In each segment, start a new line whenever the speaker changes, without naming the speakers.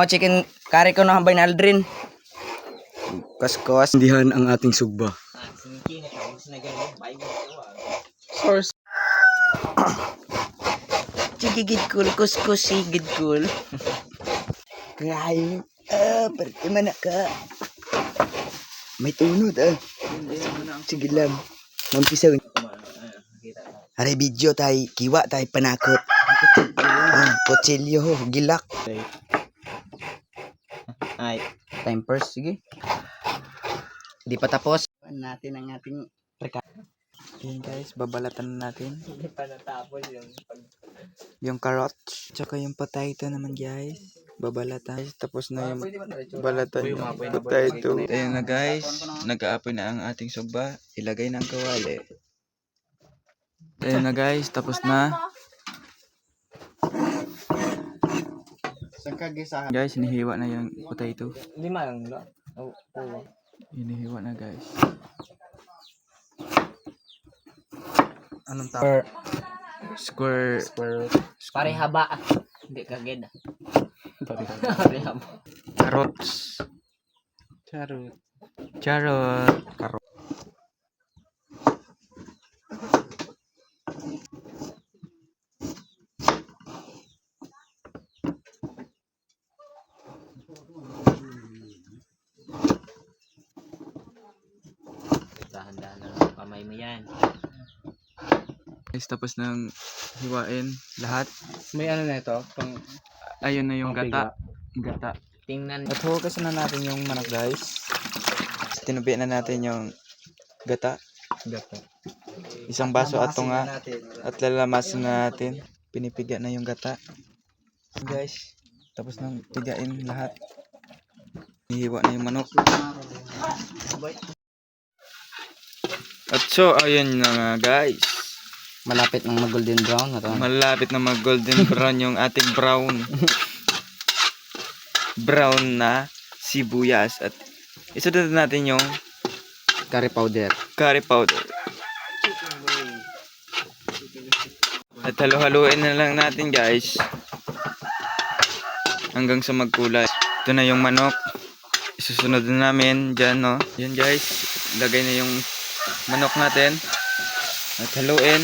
Oh, chicken curry ko na hambay na Aldrin. Kaskos.
Indihan ang ating sugba.
Source. Chigigid cool, kuskus, sigid cool. Kaya, ah, perte man ka. May tunod ah. Sige lang. Mampisaw. Are video tay, kiwa tay panakot. Ah, kutsilyo gilak. Ay, time first, sige. Di pa tapos. Natin ang ating reka. Ayan guys, babalatan na natin.
Hindi pa natapos yung pag...
Yung carrots. Tsaka yung potato naman guys. Babalatan. Tapos na yung balatan yung potato. Ayan na guys. Nag-aapoy na ang ating sugba. Ilagay na ang kawali. Ayan na guys. Tapos na. Guys, hinihiwa na yung potato.
Lima lang, no? Oh, oh.
Hinihiwa na guys.
Anong tawag?
Square.
Square. Pare haba. Hindi kaged. Pare haba.
Carrots. Charot. Charot. Carrot.
Dahan-dahan na lang kamay mo yan.
Guys, tapos nang hiwain lahat.
May ano na ito? Pang
Ayun na yung gata. Gata.
Tingnan.
At hugasan na natin yung manok guys. Tinubi na natin yung gata.
gato.
Isang baso at tunga.
natin.
At lalamasin na natin. Pinipiga na yung gata. Guys, tapos nang pigain lahat. Hihiwa na yung manok. At so, ayun na nga guys.
Malapit ng mag-golden brown na to.
Malapit na mag golden brown yung ating brown. brown na sibuyas. At isunod natin yung
Curry powder.
curry powder. At halo-haluin na lang natin guys. Hanggang sa magkulay. Ito na yung manok. Isusunod na namin dyan no. Yun guys. Lagay na yung manok natin. At haluin.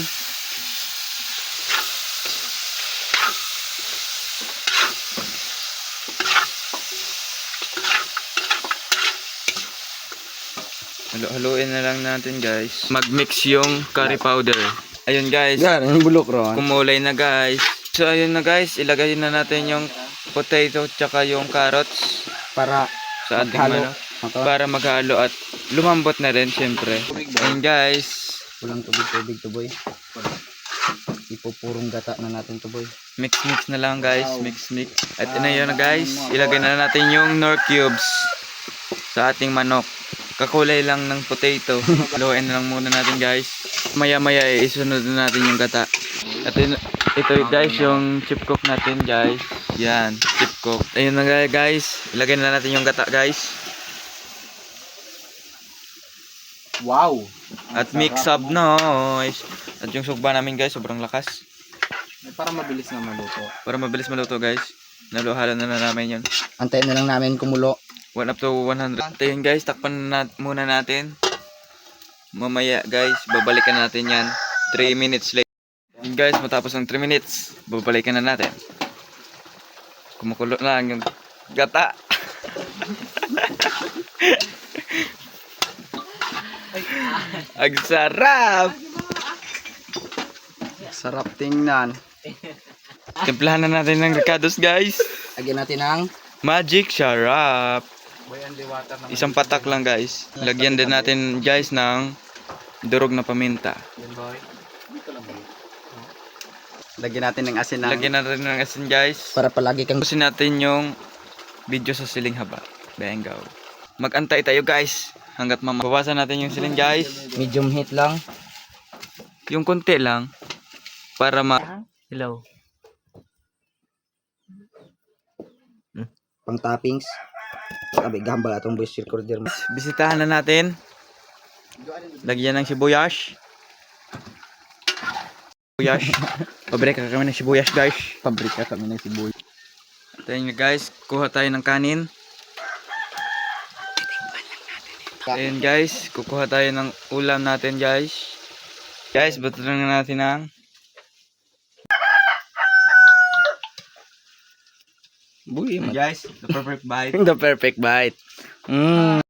Halo-haluin na lang natin guys. Mag-mix yung curry powder. Ayun guys.
Yan, yung bulok ron.
Kumulay na guys. So ayun na guys, ilagay na natin yung potato tsaka yung carrots
Para
sa ating manok para maghalo at lumambot na rin syempre. Ayun guys,
Walang tubig-tubig to boy. Ipupurong gata na natin to boy.
mix mix na lang guys, mix mix. At ina yun na guys, ilagay na natin yung nor cubes sa ating manok. Kakulay lang ng potato. Haluin na lang muna natin guys. Maya maya eh, isunod na natin yung gata. At in- ito guys yung chip cook natin guys. Yan, chip cook. Ayun na nga, guys. Ilagay na natin yung gata guys.
Wow!
At mix up na guys. At yung sugba namin guys, sobrang lakas.
Para mabilis na maluto.
Para mabilis maluto guys. Naluhala na na namin yun.
Antayin na lang namin kumulo.
1 up to 100. Tayo guys, takpan na muna natin. Mamaya guys, babalikan natin yan. 3 minutes later. Yun guys, matapos ng 3 minutes, babalikan na natin. Kumukulo na lang yung gata. Ang sarap!
Sarap tingnan.
Timplahan na natin ng ricados guys.
Lagyan natin ng
Magic
naman.
Isang patak lang guys. Lagyan din natin guys ng durog na paminta.
Lagyan natin ng asin ng...
Lagyan na rin ng asin guys.
Para palagi kang...
Tapusin natin yung video sa siling haba. Bengaw. Magantay tayo guys. Hanggat mama. Bawasan natin yung siling guys.
Medium heat lang.
Yung konti lang. Para ma...
Hello.
Pang toppings. Sabi, gambal atong voice recorder.
Bisitahan na natin. Lagyan ng sibuyas. Sibuyas. Pabrika kami ng sibuyas guys.
Pabrika kami ng sibuyas.
Tayo guys, kuha tayo ng kanin. Ayun guys, kukuha tayo ng ulam natin guys. Guys, bato lang natin ang
Buhay
guys, the perfect bite.
The perfect bite. Mm.